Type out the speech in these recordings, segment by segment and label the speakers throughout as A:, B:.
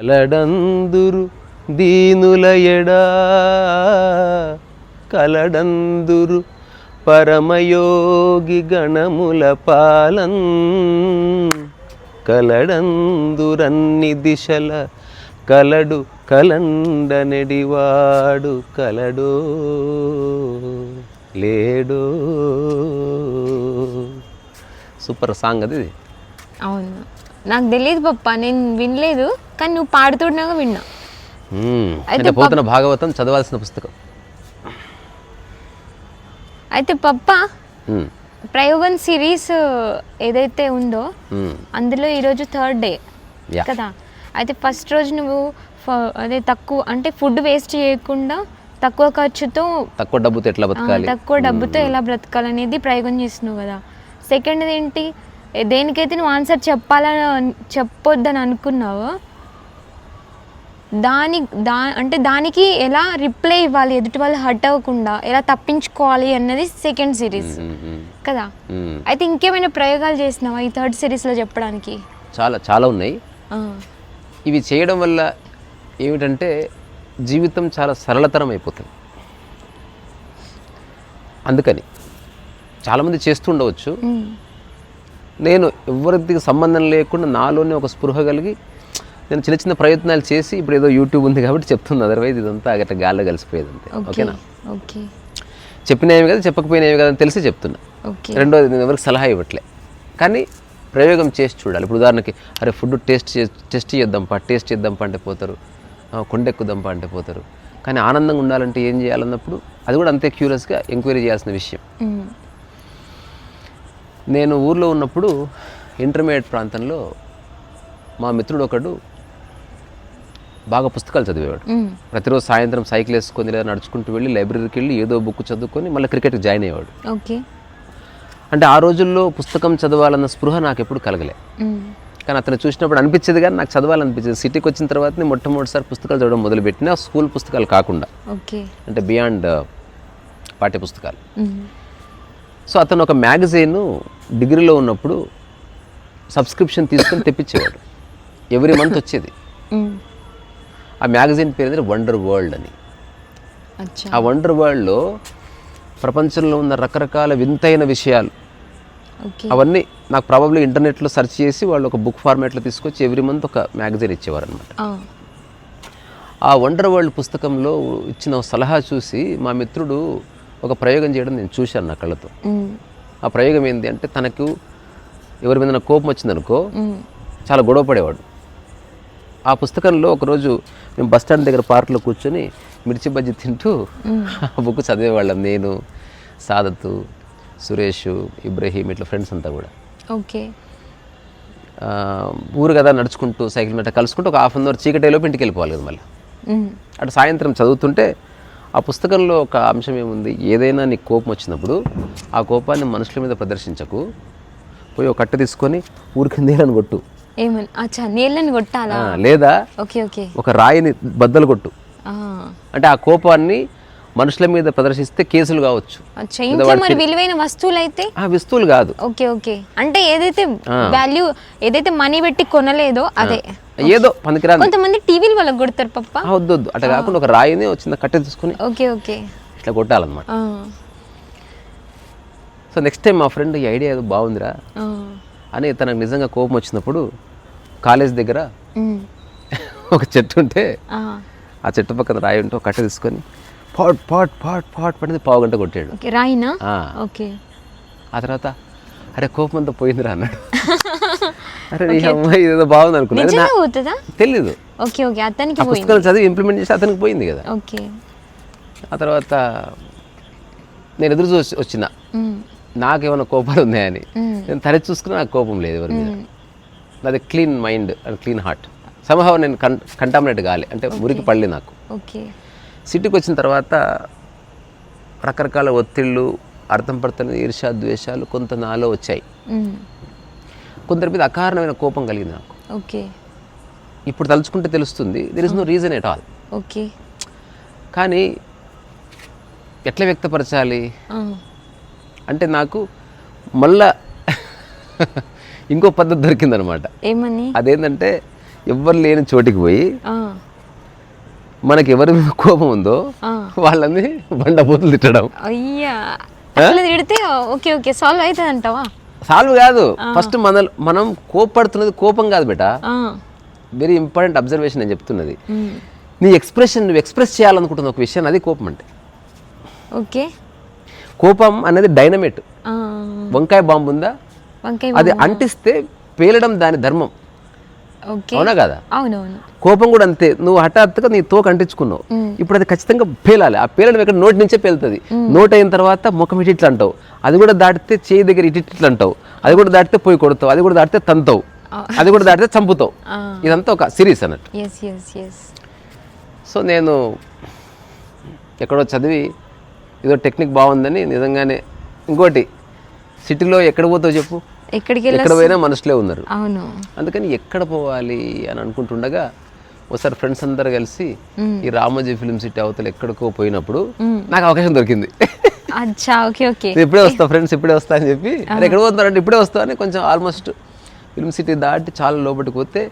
A: కలడందురు దీనుల ఎడా. కలడందురు పరమయోగి గణముల పాలన్. కలడందురన్ని దిశల కలడు కలండనెడివాడు కలడో లేడో. Super song అది.
B: అవును. నాకు తెలియదు పప్ప నేను వినలేదు కానీ నువ్వు పాడుతుండగా విన్నా. అయితే
A: పోతున్న భాగవతం చదవాల్సిన పుస్తకం
B: అయితే పప్ప. ప్రయోగం సిరీస్ ఏదైతే ఉందో. అందులో ఈరోజు థర్డ్ డే. కదా అయితే ఫస్ట్ రోజు నువ్వు అదే తక్కువ అంటే ఫుడ్ వేస్ట్ చేయకుండా తక్కువ ఖర్చుతో
A: తక్కువ డబ్బుతో ఎట్లా
B: ఆ,
A: బతకాలి
B: తక్కువ డబ్బుతో ఎలా బ్రతకాలనేది ప్రయోగం చేస్తున్నావు కదా సెకండ్ ఏంటి దేనికైతే నువ్వు ఆన్సర్ చెప్పాలని చెప్పొద్దని అనుకున్నావో దాని దా అంటే దానికి ఎలా రిప్లై ఇవ్వాలి? ఎదుటి వాళ్ళు హర్ట్ అవ్వకుండా ఎలా తప్పించుకోవాలి అన్నది సెకండ్ సిరీస్. కదా. అయితే ఇంకేమైనా ప్రయోగాలు చేసినావా ఈ థర్డ్ సిరీస్లో చెప్పడానికి?
A: చాలా చాలా ఉన్నాయి. ఇవి చేయడం వల్ల ఏమిటంటే జీవితం చాలా సరళతరం అయిపోతుంది. అందుకని చాలామంది చేస్తూ ఉండవచ్చు.
B: ఉమ్,
A: నేను ఎవరికి సంబంధం లేకుండా నాలోనే ఒక స్పృహ కలిగి నేను చిన్న చిన్న ప్రయత్నాలు చేసి ఇప్పుడు ఏదో యూట్యూబ్ ఉంది కాబట్టి చెప్తుంది. అదర్వైజ్ ఇదంతా అట్లా గాల్లో కలిసిపోయేది అంతే.
B: ఓకే.
A: ఓకేనా?
B: ఓకే.
A: చెప్పినవి కదా చెప్పకపోయినవి కదా అని తెలిసి చెప్తున్నా. రెండోది నేను ఎవరికి సలహా ఇవ్వట్లే. కానీ ప్రయోగం చేసి చూడాలి. ఇప్పుడు ఉదాహరణకి అరే ఫుడ్ టేస్ట్ టెస్ట్ చేద్దాంపా టేస్ట్ చేద్దాంపా అంటే పోతారు. కొండెక్కుదాంపా అంటే పోతారు. కానీ ఆనందంగా ఉండాలంటే ఏం చేయాలన్నప్పుడు అది కూడా అంతే క్యూరియస్గా ఎంక్వైరీ చేయాల్సిన విషయం. నేను ఊర్లో ఉన్నప్పుడు ఇంటర్మీడియట్ ప్రాంతంలో మా మిత్రుడు ఒకడు బాగా పుస్తకాలు చదివేవాడు. ప్రతిరోజు సాయంత్రం సైకిల్ వేసుకొని లేదా నడుచుకుంటూ వెళ్ళి లైబ్రరీకి వెళ్ళి ఏదో బుక్ చదువుకొని మళ్ళీ క్రికెట్కి జాయిన్ అయ్యేవాడు.
B: ఓకే.
A: అంటే ఆ రోజుల్లో పుస్తకం చదవాలన్న స్పృహ నాకు ఎప్పుడు కలగలే. కానీ అతను చూసినప్పుడు అనిపించేది కానీ నాకు చదవాలనిపించేది. సిటీకి వచ్చిన తర్వాత నేను మొట్టమొదటిసారి పుస్తకాలు చదవడం మొదలుపెట్టిన స్కూల్ పుస్తకాలు కాకుండా.
B: ఓకే.
A: అంటే బియాండ్ పాఠ్య పుస్తకాలు సో అతను ఒక మ్యాగజైన్ డిగ్రీలో ఉన్నప్పుడు సబ్స్క్రిప్షన్ తీసుకొని తెప్పించేవాడు. ఎవ్రీ మంత్ వచ్చేది. ఆ మ్యాగజైన్ పేరు ఏంటంటే వండర్ వరల్డ్ అని. ఆ వండర్ వరల్డ్లో ప్రపంచంలో ఉన్న రకరకాల వింతైన విషయాలు. అవన్నీ నాకు ప్రాబబ్లీ ఇంటర్నెట్లో సెర్చ్ చేసి వాళ్ళు ఒక బుక్ ఫార్మాట్లో తీసుకొచ్చి ఎవ్రీ మంత్ ఒక మ్యాగజైన్ ఇచ్చేవారు అనమాట
B: ఆ,
A: వండర్ వరల్డ్ పుస్తకంలో ఇచ్చిన సలహా చూసి మా మిత్రుడు ఒక ప్రయోగం చేయడం నేను చూశాను నా కళ్ళతో. ఆ ప్రయోగం ఏంటి అంటే తనకు ఎవరి మీద కోపం వచ్చిందనుకో చాలా గొడవ పడేవాడు. ఆ పుస్తకంలో ఒకరోజు మేము బస్ స్టాండ్ దగ్గర పార్క్లో కూర్చొని మిర్చి బజ్జి తింటూ ఆ బుక్ చదివేవాళ్ళం నేను సాదత్ సురేష్ ఇబ్రహీం ఇట్లా ఫ్రెండ్స్ అంతా కూడా.
B: ఓకే.
A: ఊరు కదా నడుచుకుంటూ సైకిల్ మీద కలుసుకుంటూ ఒక హాఫ్ అన్ అవర్ చీకటేలోపు ఇంటికి వెళ్ళిపోవాలి కదా మళ్ళీ. అటు సాయంత్రం చదువుతుంటే ఆ పుస్తకంలో ఒక అంశం ఏముంది? ఏదైనా నీకు కోపం వచ్చినప్పుడు ఆ కోపాన్ని మనుషుల మీద ప్రదర్శించకు. పోయి ఒక కట్టె తీసుకొని ఊరికి నీళ్ళని కొట్టు.
B: ఏమని అచ్చా నీళ్ళని కొట్టాలా?
A: లేదా
B: ఓకే ఓకే.
A: ఒక రాయిని బద్దలు కొట్టు. అంటే ఆ కోపాన్ని మనుషుల మీద ప్రదర్శిస్తే కేసులు కావచ్చు.
B: మరి విలువైన వస్తువులు అయితే
A: ఆ వస్తువులు కాదు.
B: Okay okay. అంటే ఏదైతే వాల్యూ ఏదైతే మనీ పెట్టి కొనలేదో అదే.
A: ఏదో పనికిరాదు
B: కొంతమంది టీవీలు వాళ్ళకి కొడతారు పప్ప.
A: వద్దు వద్దు. అట్లా కాకుండా ఒక రాయిని చిన్న కట్టె తీసుకొని
B: ఓకే ఓకే.
A: ఇట్లా కొట్టాలన్నమాట. సో నెక్స్ట్ టైం మా ఫ్రెండ్ ఈ ఐడియా ఏదో బాగుందిరా అని తనకు నిజంగా కోపం వచ్చినప్పుడు కాలేజ్ దగ్గర ఒక చెట్టు ఉంటే
B: ఆ,
A: చెట్టు పక్కన రాయి ఉంటే ఒక కట్టె తీసుకొని పాట్ పాట్ పాట్ పాట్ పడింది పావు గంట కొట్టాడు.
B: రాయినా? ఓకే.
A: ఆ తర్వాత అరే కోపం అంతా పోయిందిరా అన్నాడు. అరే నీ అమ్మాయి ఇదేదో బాగుంది అనుకున్నా. తెలీదు.
B: ఓకే ఓకే అతనికి
A: పుస్తకాలు చదివి ఇంప్లిమెంట్ చేసి అతనికి పోయింది కదా.
B: ఓకే.
A: ఆ తర్వాత నేను ఎదురు చూసి వచ్చిన. నాకేమైనా కోపాలు ఉన్నాయని. నేను తరచి చూసుకున్నా నాకు కోపం లేదు ఎవరి మీద. నాది clean mind and clean heart సమహావ నేను కన్ కంటామినేట్ కాలే అంటే మురికి పడలే నాకు.
B: ఓకే.
A: సిటీకి వచ్చిన తర్వాత రకరకాల ఒత్తిళ్ళు అర్థం పడుతున్న ఈర్ష్య ద్వేషాలు కొంత నాలో వచ్చాయి. కొందరి మీద అకారణమైన కోపం కలిగింది నాకు.
B: ఓకే.
A: ఇప్పుడు తలుచుకుంటే తెలుస్తుంది there is no reason at all
B: okay.
A: కానీ ఎట్లా వ్యక్తపరచాలి? అంటే నాకు మళ్ళా ఇంకో పద్ధతి దొరికిందనమాట.
B: ఏమని?
A: అదేంటంటే ఎవ్వరు లేని చోటికి పోయి మనకి ఎవరి మీద కోపం ఉందో. వాళ్ళని బండబూతులు తిట్టడం.
B: అయ్యా. అట్లా తిడితే ఓకే ఓకే సాల్వ్ అవుతుంది అంటావా?
A: సాల్వ్ కాదు. ఫస్ట్ మన మనం కోపడుతున్నది కోపం కాదు బేట. వెరీ ఇంపార్టెంట్ అబ్జర్వేషన్ నేను చెప్తున్నది. నీ ఎక్స్ప్రెషన్ నువ్వు ఎక్స్ప్రెస్ చేయాలనుకుంటున్న ఒక విషయం అది కోపం అంటే.
B: ఓకే.
A: కోపం అనేది డైనమేట్ వంకాయ బాంబు ఉందా? అది అంటిస్తే పేలడం దాని ధర్మం. అవునా కదా? కోపం కూడా అంతే. నువ్వు హఠాత్తుగా నీ తోక అంటించుకున్నావు. ఇప్పుడు అది ఖచ్చితంగా పేలాలి. ఆ పేలడం ఇక్కడ నోటి నుంచే పేలుతుంది. నోట్ అయిన తర్వాత ముఖం ఇటు ఇట్లా అంటావు. అది కూడా దాటితే చేయి దగ్గర ఇటు ఇట్లా అంటావు. అది కూడా దాటితే పోయి కొడతావు. అది కూడా దాటితే తంతావు. అది కూడా దాటితే చంపుతావు. ఇదంతా ఒక సిరీస్ అన్నట్టు. సో నేను ఎక్కడో చదివి ఏదో టెక్నిక్ బాగుందని నిజంగానే ఇంకోటి సిటీలో ఎక్కడ పోతావు చెప్పు?
B: ఎక్కడికి
A: ఎక్కడ పోయినా మనుషులే ఉన్నారు.
B: అవును.
A: అందుకని ఎక్కడ పోవాలి అని అనుకుంటుండగా ఒకసారి ఫ్రెండ్స్ అందరు కలిసి ఈ రామోజీ ఫిల్మ్ సిటీ అవతల ఎక్కడికో పోయినప్పుడు నాకు అవకాశం దొరికింది.
B: అచ్చా ఓకే ఓకే.
A: నేను ఇప్పుడే వస్తా ఫ్రెండ్స్ ఇప్పుడే వస్తా అని చెప్పి ఎక్కడ పోతున్నారంటే ఇప్పుడే వస్తా అని కొంచెం ఆల్మోస్ట్ ఫిల్మ్ సిటీ దాటి చాలా లోపలికి పోతే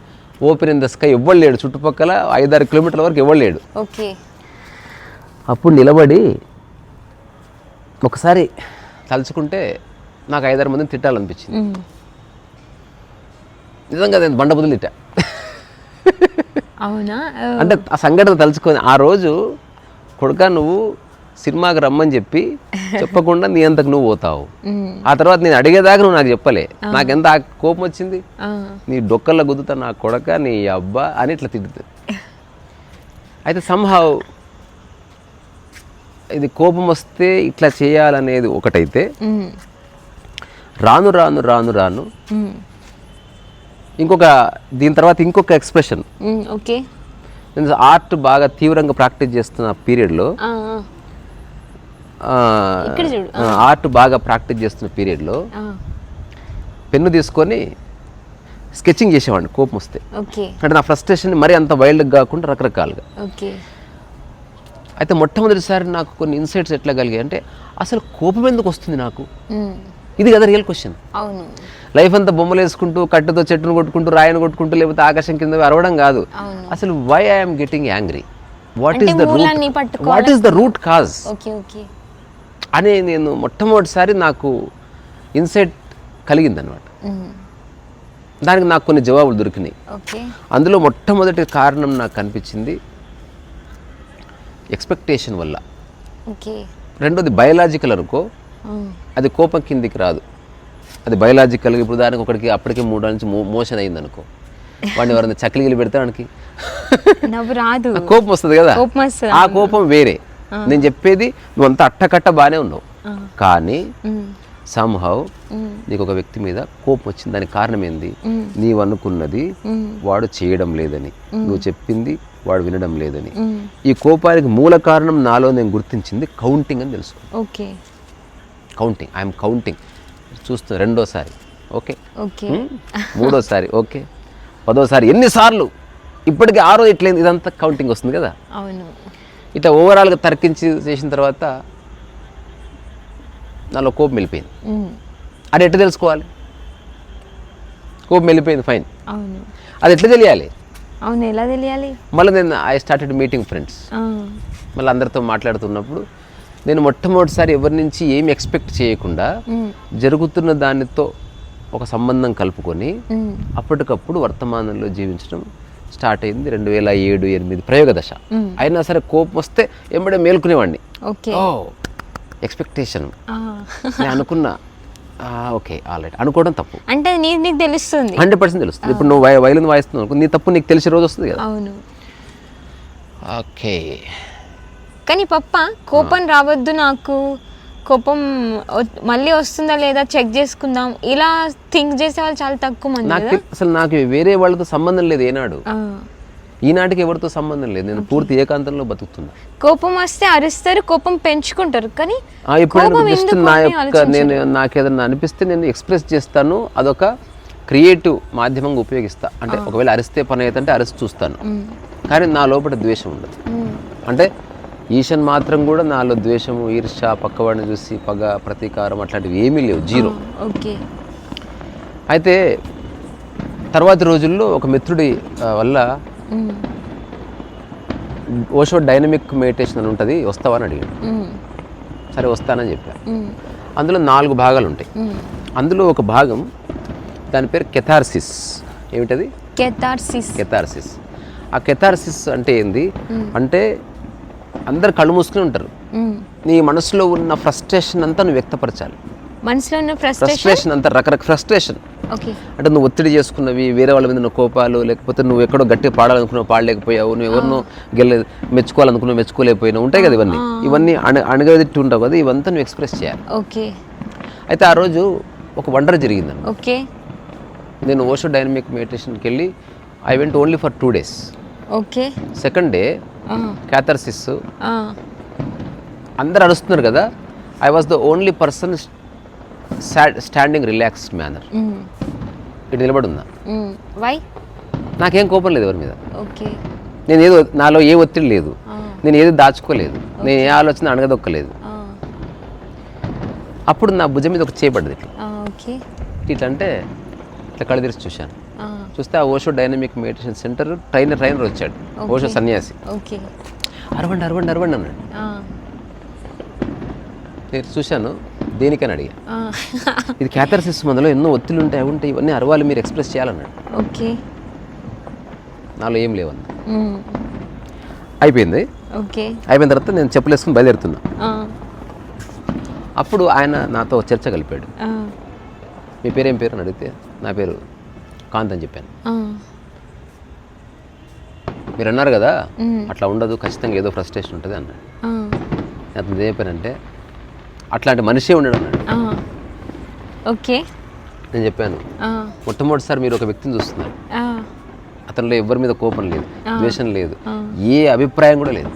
A: ఓపెన్ ఇన్ ద స్కై ఎవ్వడు లేడు. చుట్టుపక్కల ఐదారు కిలోమీటర్ల వరకు ఎవ్వడు లేడు.
B: ఓకే.
A: అప్పుడు నిలబడి ఒకసారి తలుచుకుంటే నాకు ఐదారు మందిని తిట్టాలనిపించింది. నిజంగా నేను బండబుద్ధులు తిట్టా.
B: అవునా?
A: అంటే ఆ సంఘటన తలుచుకొని ఆ రోజు కొడుక నువ్వు సినిమాకి రమ్మని చెప్పి చెప్పకుండా నీ అంతకు నువ్వు పోతావు. ఆ తర్వాత నేను అడిగేదాకా నువ్వు నాకు చెప్పలే. నాకెంత ఆ కోపం వచ్చింది? నీ డొక్కల్లో గుద్దుతా నా కొడక నీ అబ్బా అని ఇట్లా తిడుతుంది. అయితే సంహావ్ ఇది కోపం వస్తే ఇట్లా చేయాలనేది ఒకటైతే రాను రాను రాను రాను. ఇంకొక దీని తర్వాత ఇంకొక ఎక్స్ప్రెషన్
B: ఓకే.
A: నేను ఆర్ట్ బాగా తీవ్రంగా ప్రాక్టీస్ చేస్తున్న పీరియడ్లో. ఆర్ట్ బాగా ప్రాక్టీస్ చేస్తున్న పీరియడ్లో పెన్ను తీసుకొని స్కెచింగ్ చేసేవాడిని కోపం వస్తే. అంటే నా ఫ్రస్ట్రేషన్ మరీ అంత వైల్డ్గా కాకుండా రకరకాలుగా.
B: ఓకే.
A: అయితే మొట్టమొదటిసారి నాకు కొన్ని ఇన్సైట్స్ ఎట్లా కలిగాయి అంటే అసలు కోపం ఎందుకు వస్తుంది నాకు? ఇది కదా రియల్ క్వశ్చన్
B: అవును.
A: లైఫ్ అంతా బొమ్మలు వేసుకుంటూ కట్టెతో చెట్టును కొట్టుకుంటూ రాయను కొట్టుకుంటూ లేకపోతే ఆకాశం కింద అరవడం కాదు. అసలు why I'm getting angry what is the root. What is the root cause అని నేను మొట్టమొదటిసారి నాకు ఇన్సైట్ కలిగిందనమాట దానికి నాకు కొన్ని జవాబులు దొరికినాయి. అందులో మొట్టమొదటి కారణం నాకు కనిపించింది ఎక్స్పెక్టేషన్ వల్ల.
B: ఓకే.
A: రెండోది బయలాజికల్ అనుకో అది కోపం కిందికి రాదు. అది బయలాజికల్ ఇప్పుడు దానికి ఒకటికి అప్పటికే మూడు నుంచి మోషన్ అయింది అనుకో వాడిని ఎవరైనా చక్కలిగిలి పెడితే వానికి
B: రాదు.
A: కోపం వస్తుంది కదా? ఆ కోపం వేరే. నేను చెప్పేది నువ్వు అంత అట్టకట్ట బాగానే ఉన్నావు. కానీ
B: మ్,
A: నీకు ఒక వ్యక్తి మీద కోపం వచ్చింది. దానికి కారణం ఏంది? నీవు అనుకున్నది వాడు చేయడం లేదని. నువ్వు చెప్పింది వాడు వినడం లేదని. ఈ కోపానికి మూల కారణం నాలో నేను గుర్తించింది కౌంటింగ్ అని తెలుసుకో.
B: ఓకే.
A: కౌంటింగ్ ఐఎమ్ కౌంటింగ్ చూస్తూ రెండోసారి. ఓకే?
B: ఓకే?
A: మూడోసారి. ఓకే? పదోసారి. ఎన్నిసార్లు? ఇప్పటికీ ఆరో ఇట్లేదు ఇదంతా కౌంటింగ్ వస్తుంది కదా?
B: అవును.
A: ఇట్లా ఓవరాల్గా తర్కించి చేసిన తర్వాత నాలో కోపం వెళ్ళిపోయింది. అది ఎట్లా తెలుసుకోవాలి? కోపం వెళ్ళిపోయింది ఫైన్
B: అవును.
A: అది ఎట్లా తెలియాలి?
B: అవును ఎలా తెలియాలి?
A: మళ్ళీ నేను ఐ స్టార్టెడ్ మీటింగ్ ఫ్రెండ్స్ మళ్ళీ అందరితో మాట్లాడుతున్నప్పుడు నేను మొట్టమొదటిసారి ఎవరి నుంచి ఏమి ఎక్స్పెక్ట్ చేయకుండా జరుగుతున్న దానితో ఒక సంబంధం కలుపుకొని అప్పటికప్పుడు వర్తమానంలో జీవించడం స్టార్ట్ అయింది రెండు వేల ఏడు ఎనిమిది ప్రయోగ దశ. అయినా సరే కోపం వస్తే ఎంబడే మేలుకునేవాడిని. ఎక్స్పెక్టేషన్. నేను అనుకున్నా ఓకే ఆల్రైట్ అనుకోవడం తప్పు.
B: అంటే నీకు తెలుస్తుంది.
A: హండ్రెడ్ పర్సెంట్ తెలుస్తుంది. ఇప్పుడు నువ్వు వైలిన్ వాయిస్తున్నావు నీ తప్పు నీకు తెలిసే రోజు వస్తుంది కదా.
B: అవును.
A: ఓకే.
B: కానీ పప్ప కోపం రావద్దు నాకు. కోపం మళ్ళీ వస్తుందా లేదా చెక్ చేసుకుందాం. ఇలా థింక్ చేసే వాళ్ళు చాలా తక్కువ మంది
A: అసలు నాకు వేరే వాళ్ళతో సంబంధం లేదు ఏనాడు. ఈనాటికి ఎవరితో సంబంధం లేదు. నేను పూర్తి ఏకాంతంలో బతుకుతున్నా.
B: కోపం వస్తే అరుస్తారు కోపం పెంచుకుంటారు. కానీ
A: జస్ట్ నా యొక్క నేను నాకు ఏదైనా అనిపిస్తే నేను ఎక్స్ప్రెస్ చేస్తాను. అదొక క్రియేటివ్ మాధ్యమంగా ఉపయోగిస్తా. అంటే ఒకవేళ అరిస్తే పని అయితే అరిసి చూస్తాను. కానీ నా లోపల ద్వేషం ఉండదు. అంటే ఈషన్ మాత్రం కూడా నాలో ద్వేషము ఈర్ష పక్కవాడిని చూసి పగ ప్రతీకారం అట్లాంటివి ఏమీ లేవు జీరో.
B: ఓకే.
A: అయితే తర్వాతి రోజుల్లో ఒక మిత్రుడి వల్ల. ఓషో డైనమిక్ మెడిటేషన్ అని ఉంటుంది వస్తావని అడిగాడు. సరే వస్తానని చెప్పాను. అందులో నాలుగు భాగాలు ఉంటాయి. అందులో ఒక భాగం దాని పేరు కెథార్సిస్. ఏమిటది?
B: కెథార్సిస్.
A: కెథార్సిస్. ఆ కెథార్సిస్ అంటే ఏంది? అంటే అందరు కళ్ళు మూసుకుని ఉంటారు. నీ మనసులో ఉన్న ఫ్రస్ట్రేషన్ అంతా నువ్వు వ్యక్తపరచాలి.
B: మనసులో ఉన్న ఫ్రస్ట్రేషన్
A: అంతా రకరకాల ఫ్రస్ట్రేషన్ అంటే నువ్వు ఒత్తిడి చేసుకున్నవి వేరే వాళ్ళ మీద ఉన్న కోపాలు లేకపోతే నువ్వు ఎక్కడో గట్టిగా పాడాలనుకున్నావు పాడలేకపోయావు నువ్వు ఎవరినో గెల మెచ్చుకోవాలనుకున్నావు మెచ్చుకోలేకపోయినావు ఉంటాయి కదా ఇవన్నీ. ఇవన్నీ అణ అణగదిట్టు ఉంటావు కదా ఇవంతా నువ్వు ఎక్స్ప్రెస్ చేయాలి.
B: ఓకే.
A: అయితే ఆ రోజు ఒక వండర్ జరిగిందండి
B: ఓకే.
A: నేను ఓషో డైనమిక్ మెడిటేషన్కి వెళ్ళి I went only for two days
B: okay
A: second day. Catharsis. అందరు అరుస్తున్నారు కదా I was the only person standing relaxed manner. ఇటు నిలబడి ఉన్నా
B: మ్మ్. వై
A: నాకేం కోపం లేదు ఎవరి మీద
B: ఓకే
A: నేను ఏదో నాలో ఏ ఒత్తిడి లేదు. నేను ఏది దాచుకోలేదు నేను ఏ ఆలోచన అణగదొక్కలేదు. అప్పుడు నా భుజం మీద ఒక చేయబడ్డది ఇట్లా ఇట్లా అంటే ఇట్లా కళ్ళు తెరిచి చూశాను. చూస్తే ఆ Osho dynamic meditation centre trainer trainer వచ్చాడు. ఓషో సన్యాసి.
B: ఓకే.
A: అరవండి అరవండి అరవండి అన్నాడు. నేను చూశాను దేనికని అడిగా. ఇది క్యాథర్సిస్ మందులో ఎన్నో ఒత్తిళ్ళు ఉంటాయి ఉంటాయి ఇవన్నీ అరవాలి మీరు ఎక్స్ప్రెస్ చేయాలన్నాడు.
B: ఓకే.
A: నాలో ఏం లేవన్న. అయిపోయింది.
B: ఓకే.
A: అయిపోయిన తర్వాత నేను చెప్పులేసుకుని బయలుదేరుతున్నా. అప్పుడు ఆయన నాతో చర్చ కలిపాడు. మీ పేరేం పేరు అని అడిగితే నా పేరు కాంత్ అని చెప్పాను. మీరు అన్నారు కదా. అట్లా ఉండదు ఖచ్చితంగా ఏదో ఫ్రస్ట్రేషన్ ఉంటుంది అన్నాడు. నేను అతను ఏం చెప్పానంటే అట్లాంటి మనిషే ఉండడు అన్నాడు.
B: ఓకే
A: నేను చెప్పాను. మొట్టమొదటిసారి మీరు ఒక వ్యక్తిని చూస్తున్నారు. అతనిలో ఎవరి మీద కోపం లేదు ద్వేషం లేదు. ఏ అభిప్రాయం కూడా లేదు.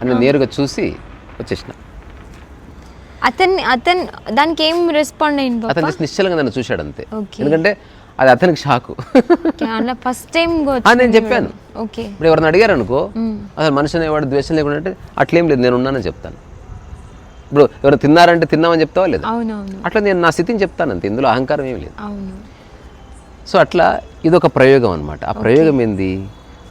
A: అని నేరుగా చూసి వచ్చేసిన
B: అతన్ని అతను దానికి ఏం రెస్పాండ్ అయింది
A: అతను జస్ట్ నిశ్చలంగా నన్ను చూశాడు అంతే. ఎందుకంటే అది అతనికి షాకు
B: అలా ఫస్ట్ టైం
A: నేను చెప్పాను.
B: ఓకే
A: ఇప్పుడు ఎవరిని అడిగారు అనుకో
B: మ్మ్.
A: అసలు మనిషి అనేవాడు ద్వేషం లేకుండా అంటే అట్లేం లేదు నేను ఉన్నానని చెప్తాను. ఇప్పుడు ఎవరు తిన్నారంటే తిన్నామని చెప్తావా లేదా? అట్లా నేను నా స్థితిని చెప్తాను అంతే ఇందులో అహంకారం ఏమి లేదు. సో అట్లా ఇదొక ప్రయోగం అనమాట ఆ ప్రయోగం ఏంది?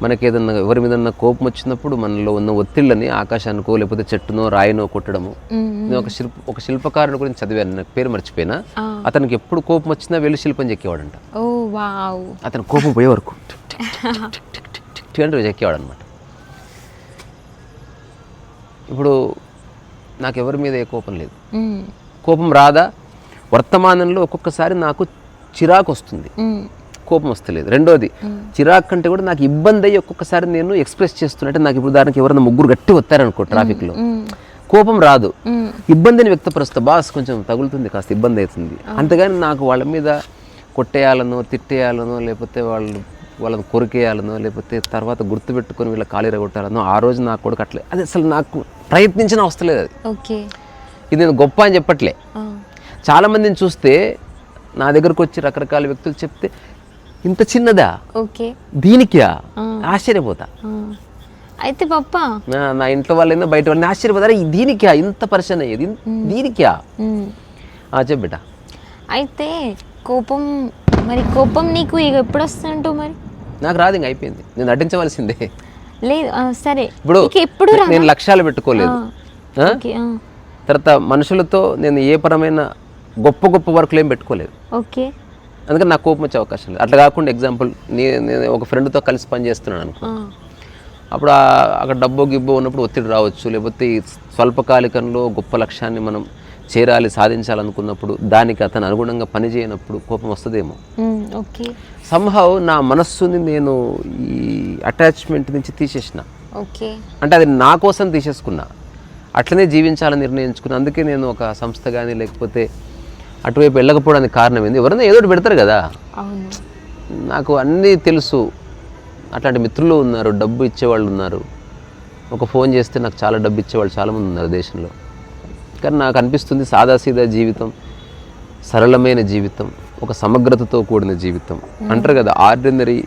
A: మనకి ఏదన్నా ఎవరి మీద కోపం వచ్చినప్పుడు మనలో ఉన్న ఒత్తిళ్ళని ఆకాశానికో లేకపోతే చెట్టునో రాయినో కొట్టడము. నేను ఒక శిల్ప ఒక శిల్పకారుని గురించి చదివాను నాకు పేరు మర్చిపోయినా. అతనికి ఎప్పుడు కోపం వచ్చినా వెళ్ళి శిల్పం చెక్కేవాడంట. అతను కోపం పోయే వరకు. అంటే చెక్కేవాడు అనమాట ఇప్పుడు నాకు ఎవరి మీద ఏ కోపం లేదు. కోపం రాదా? వర్తమానంలో ఒక్కొక్కసారి నాకు చిరాకు వస్తుంది. కోపం వస్తలేదు. రెండోది చిరాకు కంటే కూడా నాకు ఇబ్బంది అయ్యి ఒక్కొక్కసారి నేను ఎక్స్ప్రెస్ చేస్తున్నట్టే నాకు ఇప్పుడు దానికి ఎవరైనా ముగ్గురు గట్టి వస్తారనుకో ట్రాఫిక్లో. కోపం రాదు. ఇబ్బందిని వ్యక్తపరుస్తా. బాస్ కొంచెం తగులుతుంది కాస్త ఇబ్బంది అవుతుంది. అంతగాని నాకు వాళ్ళ మీద కొట్టేయాలనో తిట్టేయాలనో లేకపోతే వాళ్ళు వాళ్ళని కొరికేయాలనో లేకపోతే తర్వాత గుర్తుపెట్టుకొని వీళ్ళ ఖాళీ రగొట్టాలనో ఆ రోజు నాకు కొడుకు అట్లే. అది అసలు నాకు ప్రయత్నించినా వస్తలేదు అది.
B: ఓకే.
A: ఇది నేను గొప్ప అని చెప్పట్లే. చాలామందిని చూస్తే నా దగ్గరకు వచ్చి రకరకాల వ్యక్తులు చెప్తే ఇంత చిన్నదా?
B: ఓకే.
A: దీనికా ఆశ్చర్యపోతా.
B: అయితే పప్ప.
A: నా ఇంట్లో వాళ్ళు బయట వాళ్ళని ఆశ్చర్యపోతారా? "ఈ దీనికా ఇంత పరిచయం అయ్యేది. దీనికా చెప్పిట
B: అయితే కోపం మరి కోపం నీకు ఇక ఎప్పుడు వస్తుంటావు మరి?
A: నాకు రాదు ఇంక అయిపోయింది. నేను నటించవలసిందే.
B: లేదు సరే.
A: ఇప్పుడు
B: ఎప్పుడు
A: నేను లక్ష్యాలు పెట్టుకోలేదు. తర్వాత మనుషులతో నేను ఏ పరమైన గొప్ప గొప్ప వర్క్లు ఏం పెట్టుకోలేదు.
B: ఓకే.
A: అందుకని నాకు కోపం వచ్చే అవకాశం లేదు. అట్లా కాకుండా ఎగ్జాంపుల్ నేను ఒక ఫ్రెండ్తో కలిసి పని చేస్తున్నాను అనుకో. అప్పుడు అక్కడ డబ్బు గిబ్బో ఉన్నప్పుడు ఒత్తిడి రావచ్చు. లేకపోతే స్వల్పకాలికంలో గొప్ప లక్ష్యాన్ని మనం చేరాలి సాధించాలనుకున్నప్పుడు దానికి అతను అనుగుణంగా పని చేయనప్పుడు కోపం వస్తుందేమో. సంభవ్ నా మనస్సుని నేను ఈ అటాచ్మెంట్ నుంచి తీసేసిన.
B: ఓకే.
A: అంటే అది నా కోసం తీసేసుకున్నా. అట్లనే జీవించాలని నిర్ణయించుకున్నా. అందుకే నేను ఒక సంస్థ కానీ లేకపోతే అటువైపు వెళ్ళకపోవడానికి కారణం ఏంది? ఎవరైనా ఏదో ఒకటి పెడతారు కదా. నాకు అన్నీ తెలుసు. అట్లాంటి మిత్రులు ఉన్నారు డబ్బు ఇచ్చేవాళ్ళు ఉన్నారు. ఒక ఫోన్ చేస్తే నాకు చాలా డబ్బు ఇచ్చేవాళ్ళు చాలామంది ఉన్నారు దేశంలో. కానీ నాకు అనిపిస్తుంది సాదాసీదా జీవితం సరళమైన జీవితం ఒక సమగ్రతతో కూడిన జీవితం. అంటారు కదా ordinary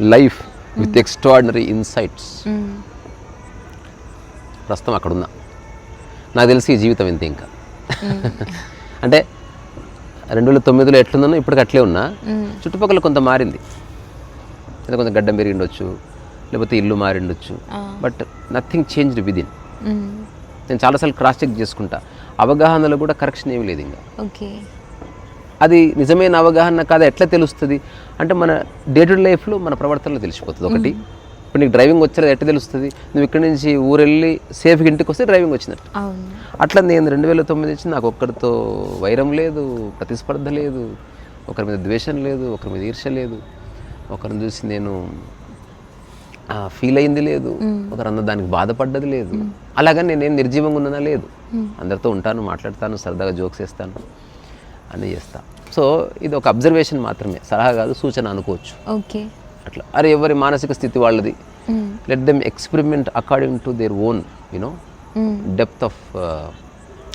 A: life with extraordinary insights. ప్రస్తుతం అక్కడ ఉన్నా నాకు తెలిసి ఈ జీవితం ఎంత ఇంకా. అంటే రెండు వేల తొమ్మిదిలో ఎట్లున్నానో ఇప్పటికి అట్లే ఉన్నా. చుట్టుపక్కల కొంత మారింది. లేదా కొంత గడ్డం పెరిగిండొచ్చు లేకపోతే ఇల్లు మారిండొచ్చు. But nothing changed within. నేను చాలాసార్లు క్రాస్ చెక్ చేసుకుంటా. అవగాహనలో కూడా కరెక్షన్ ఏమి లేదు ఇంకా.
B: ఓకే.
A: అది నిజమైన అవగాహన కాదా ఎట్లా తెలుస్తుంది? అంటే మన డే టు లైఫ్లో మన ప్రవర్తనలో తెలిసిపోతుంది ఒకటి. ఇప్పుడు నీకు డ్రైవింగ్ వచ్చేది ఎట్లా తెలుస్తుంది? నువ్వు ఇక్కడి నుంచి ఊరెళ్ళి సేఫ్గా ఇంటికి వస్తే డ్రైవింగ్ వచ్చినట్టు. అట్లా నేను రెండు వేల తొమ్మిది నుంచి నాకు ఒక్కరితో వైరం లేదు ప్రతిస్పర్ధ లేదు ఒకరి మీద ద్వేషం లేదు ఒకరి మీద ఈర్ష్య లేదు. ఒకరిని చూసి నేను ఫీల్ అయింది లేదు. ఒకరు అన్న దానికి బాధపడ్డది లేదు. అలాగని నేనేం నిర్జీవంగా ఉన్నానా లేదు. అందరితో ఉంటాను మాట్లాడతాను సరదాగా జోక్స్ వేస్తాను అన్నీ చేస్తా. సో ఇది ఒక అబ్జర్వేషన్ మాత్రమే. సలహా కాదు సూచన అనుకోవచ్చు.
B: ఓకే.
A: అట్లా. అరే ఎవరి మానసిక స్థితి వాళ్ళది. Let them experiment according to their own you know. Depth of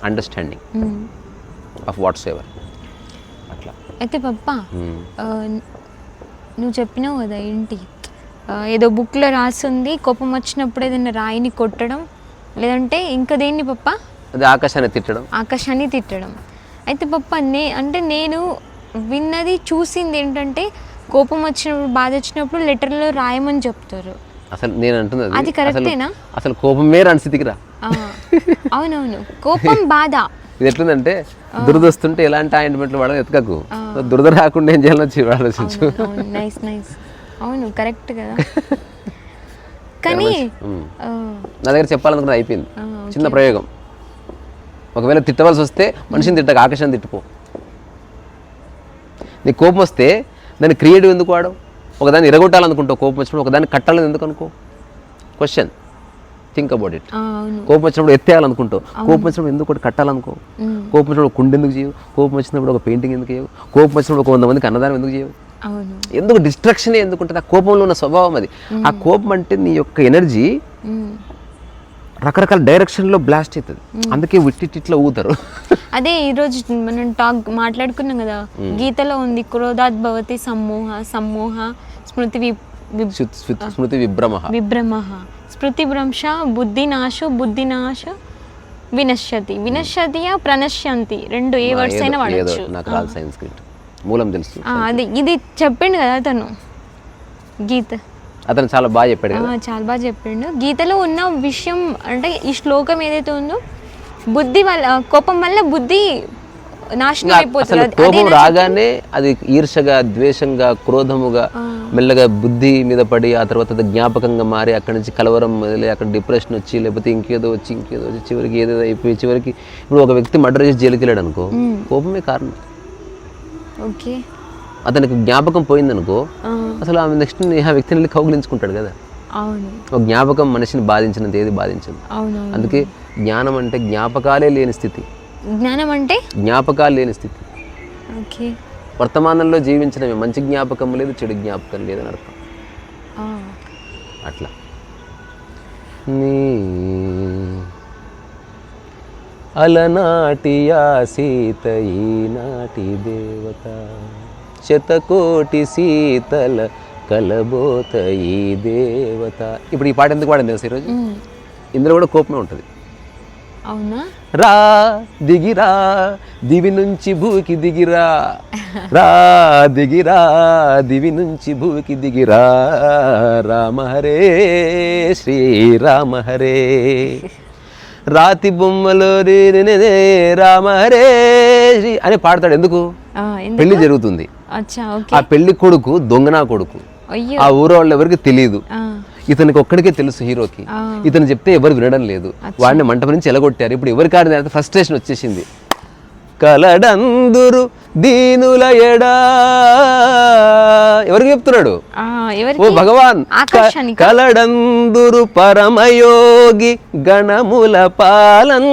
A: understanding. Of whatsoever అట్లా.
B: అయితే పప్ప నువ్వు చెప్పినావు కదా ఏంటి? ఏదో బుక్లో రాసింది కోపం వచ్చినప్పుడు ఏదైనా రాయిని కొట్టడం లేదంటే ఇంకా దేన్ని పప్ప?
A: అది ఆకాశాన్ని తిట్టడం.
B: ఆకాశాన్ని తిట్టడం. అయితే పప్ప నే అంటే నేను విన్నది చూసింది ఏంటంటే కోపం వచ్చినప్పుడు బాధ వచ్చినప్పుడు లెటర్లో రాయమని చెప్తారు.
A: అసలు నేను అంటున్నది
B: అది కరెక్టేనా?
A: అసలు- కోపమే రాని స్థితికి రా.
B: అవునవును. కోపం బాధ.
A: ఇది ఎట్లుందంటే దురద వస్తుంటే ఎలాంటి ఆయింట్మెంట్లు వాడని ఎతకకు. దురద రాకుండా ఏం చేయాలో ఆలోచించు.
B: Nice nice. అవును కరెక్ట్ కదా. కానీ
A: నా దగ్గర చెప్పాలనుకున్నది అయిపోయింది. చిన్న ప్రయోగం. ఒకవేళ తిట్టవలసి వస్తే మనిషిని తిట్టక ఆకాశాన్ని తిట్టుకో. నీకు కోపం వస్తే దాన్ని క్రియేటివ్ ఎందుకు వాడవు? ఒకదాన్ని ఇరగొట్టాలనుకుంటావు కోపం వచ్చినప్పుడు ఒకదాన్ని కట్టాలని ఎందుకు అనుకో? క్వశ్చన్ థింక్ అబౌట్ ఇట్ కోపం వచ్చినప్పుడు ఎత్తేయాలనుకుంటావు. కోపం వచ్చినప్పుడు ఎందుకు ఒకటి కట్టాలనుకో. కోపం వచ్చినప్పుడు కుండ ఎందుకు చేయవు. కోపం వచ్చినప్పుడు ఒక పెయింటింగ్ ఎందుకు చేయవు? కోపం వచ్చినప్పుడు ఒక వంద మందికి అన్నదానం ఎందుకు చేయవు? ఎందుకు డిస్ట్రక్షన్ ఎందుకు ఉంటుంది? ఆ కోపంలో ఉన్న స్వభావం అది. ఆ కోపం అంటే నీ యొక్క ఎనర్జీ. రకరకాల డైరెక్షన్లో బ్లాస్ట్ అవుతుంది. అందుకే విట్టిట్లా ఊతారు
B: అదే ఈరోజు మనం టాక్ మాట్లాడుకున్నాం కదా గీతలో ఉంది క్రోధాత్ భవతి సమ్మోహ సమ్మోహ స్మృతి
A: స్మృతి- విభ్రమ.
B: విభ్రమ. స్మృతి భ్రంశ బుద్ధినాశో బుద్ధినాశ వినశ్యతి. వినశ్యతియా ప్రణశ్యంతి. రెండు ఏ వర్డ్స్ అయినా వాడచ్చు.
A: నాకు రాదు సంస్కృత్ మూలం తెలుసు.
B: అదే. ఇది చెప్పిండు కదా అతను. గీత.
A: అతను చాలా బాగా చెప్పాడు కదా.
B: చాలా బాగా చెప్పిండు. గీతలో ఉన్న విషయం అంటే ఈ శ్లోకం ఏదైతే ఉందో బుద్ధి వల్ల కోపం వల్ల బుద్ధి నాశనం అయిపోతుంది.
A: కోపం రాగానే అది ఈర్షగా ద్వేషంగా క్రోధముగా మెల్లగా బుద్ధి మీద పడి ఆ తర్వాత జ్ఞాపకంగా మారి అక్కడి నుంచి కలవరం మొదలై అక్కడ డిప్రెషన్ వచ్చి లేకపోతే ఇంకేదో వచ్చి ఇంకేదో వచ్చి చివరికి ఏదేదో అయిపోయి చివరికి ఇప్పుడు ఒక వ్యక్తి మర్డర్ చేసి జైలుకి వెళ్ళాడు అనుకో కోపమే కారణం.
B: ఓకే.
A: అతనికి జ్ఞాపకం పోయిందనుకో అసలు ఆమె నెక్స్ట్ ఆ వ్యక్తిని వెళ్ళి కౌగిలించుకుంటాడు కదా. ఒక జ్ఞాపకం మనిషిని బాధించినంత ఏది బాధించదు.
B: అవును
A: అందుకే జ్ఞానం అంటే జ్ఞాపకాలే లేని స్థితి.
B: జ్ఞానం అంటే?
A: జ్ఞాపకాలు లేని స్థితి.
B: ఓకే.
A: వర్తమానంలో జీవించడమే మంచి జ్ఞాపకం లేదు చెడు జ్ఞాపకం లేదని అర్థం. అట్లా. నీ అలనాటి ఆ సీత ఈనాటి దేవత. శతకోటి సీతల కలబోత ఈ దేవత. ఇప్పుడు ఈ పాట ఎందుకు పాడింది తెలుసా ఈరోజు? ఇందులో కూడా కోపమే ఉంటుంది.
B: అవునా?
A: రా దిగిరా దివి నుంచి భూకి దిగిరా. రా దిగిరా దివి నుంచి భూకి దిగిరా. రామ హరే శ్రీరామ హరే. రాతి బొమ్మలో రే రామ హరే. శ్రీ అని పాడతాడు. ఎందుకు? పెళ్ళి జరుగుతుంది. ఆ పెళ్ళి కొడుకు దొంగనా కొడుకు? ఆ ఊరు వాళ్ళు ఎవరికి తెలియదు ఇతనికి ఒక్కడికే తెలుసు హీరోకి. ఇతను చెప్తే ఎవరు వినడం లేదు. వాడిని మంటపం నుంచి ఎలగొట్టారు. ఇప్పుడు ఎవరి కాడి ఫ్రస్ట్రేషన్ వచ్చేసింది. కలడందురు దీనుల ఎడా. ఎవరికి చెప్తున్నాడు? ఓ భగవాన్. కలడందురు పరమయోగి గణముల పాలన్.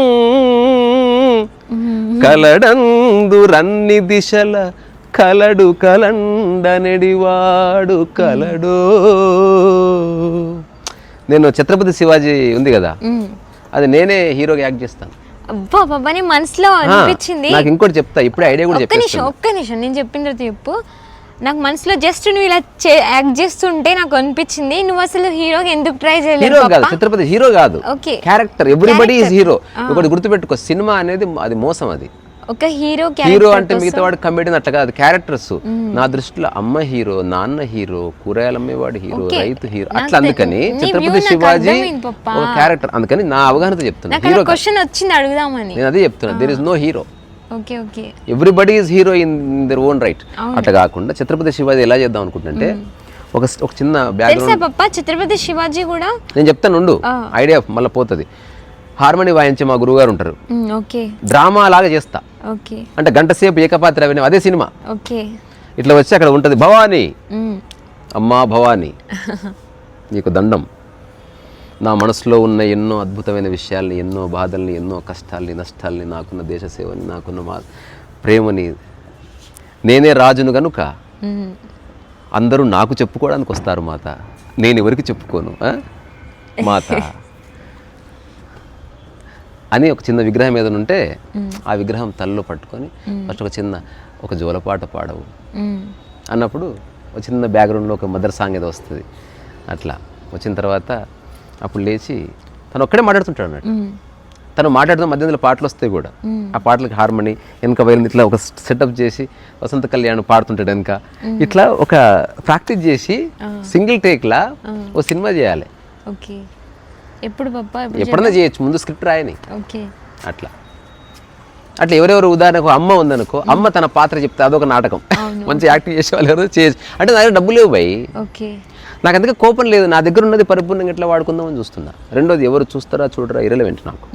B: ఉమ్,
A: కలడందురన్ని దిశల కలడు కలండనెడివాడు కలడో. నేను ఛత్రపతి శివాజీ ఉంది కదా. అది నేనే హీరోగా యాక్ట్ చేస్తాను.
B: అబ్బా మనసులో అనిపించింది.
A: నాకు ఇంకోటి చెప్తా ఇప్పుడే ఐడియా కూడా
B: ఒక్క నిమిషం ఒక్క నిమిషం నేను చెప్పిన తర్వాత చెప్పు. నాకు మనసులో జస్ట్ నువ్వు ఇలా యాక్ట్ చేస్తుంటే నాకు అనిపించింది నువ్వు అసలు హీరోగా ఎందుకు ట్రై చేయలేదు
A: హీరో కాదు
B: పాపా?
A: ఛత్రపతి హీరో కాదు.
B: Okay
A: character everybody is hero ఒకటి గుర్తుపెట్టుకో సినిమా అనేది అది మోసం అది.
B: ఒక హీరో
A: హీరో అంటే మిగతా వాడు కమెడియన్ అట్లా కాదు క్యారెక్టర్స్ నా దృష్టిలో అమ్మ హీరో నాన్న హీరో కూరగాయలు అమ్మేవాడు హీరో. రైతు హీరో అట్లా అందుకని
B: తె- నీ
A: ఛత్రపతి
B: view నాకు
A: శివాజీ క్యారెక్టర్ అందుకని నా అవగాహనతో చెప్తున్నా హీరో
B: క్వశ్చన్ వచ్చింది అడుగుదామని.
A: నేను అదే చెప్తున్నా there is no hero everybody is hero in their own right అట్లా కాకుండా ఛత్రపతి శివాజీ ఎలా చేద్దాం అనుకుంటుంటే ఒక ఒక చిన్న బ్యాక్గ్రౌండ్
B: పప్ప? ఛత్రపతి శివాజీ కూడా
A: నేను చెప్తాను ఉండు ఐడియా మళ్ళీ పోతుంది. హార్మోని వాయించే మా గురువుగారు ఉంటారు. డ్రామా లాగా చేస్తా.
B: ఓకే.
A: అంటే గంట సేపు ఏకపాత్ర అదే సినిమా.
B: ఓకే.
A: ఇట్లా వచ్చి అక్కడ ఉంటుంది భవానీ. అమ్మా భవానీ. నీకు దండం. నా మనసులో ఉన్న ఎన్నో అద్భుతమైన విషయాల్ని ఎన్నో బాధల్ని ఎన్నో కష్టాల్ని నష్టాల్ని నాకున్న దేశ సేవని నాకున్న మా ప్రేమని నేనే రాజును గనుక అందరూ నాకు చెప్పుకోవడానికి వస్తారు మాత. నేను ఎవరికి చెప్పుకోను? మాత. అని ఒక చిన్న విగ్రహం ఏదైనా ఉంటే ఆ విగ్రహం తలలో పట్టుకొని ఫస్ట్ ఒక చిన్న ఒక జోలపాట పాడవు. అన్నప్పుడు ఒక చిన్న బ్యాక్గ్రౌండ్లో ఒక మదర్ సాంగ్ ఏదో వస్తుంది. అట్లా. వచ్చిన తర్వాత అప్పుడు లేచి తను ఒక్కడే మాట్లాడుతుంటాడు అన్నట్టు తను మాట్లాడుతూ మధ్యలో పాటలు వస్తాయి కూడా ఆ పాటలకి హార్మోని వెనక వైలిన్ ఇట్లా ఒక సెటప్ చేసి వసంత కళ్యాణ్ పాడుతుంటాడు వెనక. ఇట్లా ఒక ప్రాక్టీస్ చేసి సింగిల్ టేక్లా ఓ సినిమా చేయాలి.
B: ఓకే. ఎప్పుడు పప్ప? ఎప్పుడు
A: ఎప్పుడైనా చేయొచ్చు ముందు స్క్రిప్ట్ రాయని.
B: ఓకే.
A: అట్లా. అట్లా ఎవరెవరు ఉదాహరణకు అమ్మ ఉందనుకో అమ్మ తన పాత్ర చెప్తే అదొక నాటకం. మంచి యాక్టింగ్ చేసే వాళ్ళు ఎవరు చేయొచ్చు. అంటే నా దగ్గర డబ్బు లేవు భయ్
B: ఓకే.
A: నాకు అందుకే కోపం లేదు. నా దగ్గర ఉన్నది పరిపూర్ణంగా ఎట్లా వాడుకుందామని చూస్తున్నా. రెండోది ఎవరు చూస్తారా చూడరా ఇరలవెంట్ నాకు.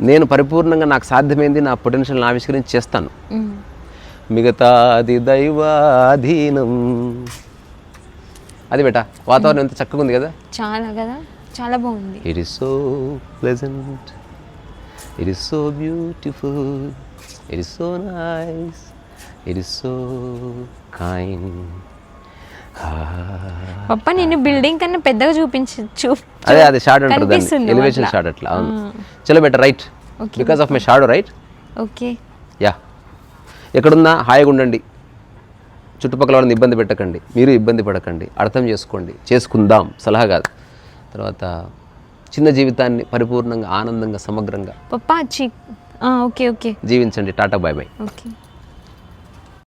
A: నేను పరిపూర్ణంగా నాకు సాధ్యమైంది నా పొటెన్షియల్ ఆవిష్కరించి చేస్తాను. మిగతాది దైవాధీనం. అది బేటా వాతావరణం ఎంత చక్కగా ఉంది కదా?
B: చాలా కదా? చాలా బాగుంది.
A: It is so pleasant it is so beautiful it is so nice it is so kind
B: పప్ప నేను బిల్డింగ్ కన్నా పెద్దగా చూపించు చూ
A: అదే అదే షార్ట్ అంటారు దాన్ని. ఎలివేషన్. షార్ట్ అట్లా. అవును. చలో better right. Because of my shadow right
B: okay.
A: Yeah ఎక్కడున్నా హాయిగా ఉండండి. చుట్టుపక్కల వాళ్ళని ఇబ్బంది పెట్టకండి. మీరు ఇబ్బంది పడకండి. అర్థం చేసుకోండి. చేసుకుందాం. సలహా కాదు. తర్వాత చిన్న జీవితాన్ని పరిపూర్ణంగా ఆనందంగా సమగ్రంగా.
B: పప్ప చి ఓకే ఓకే.
A: జీవించండి. Tata bye bye.
B: ఓకే.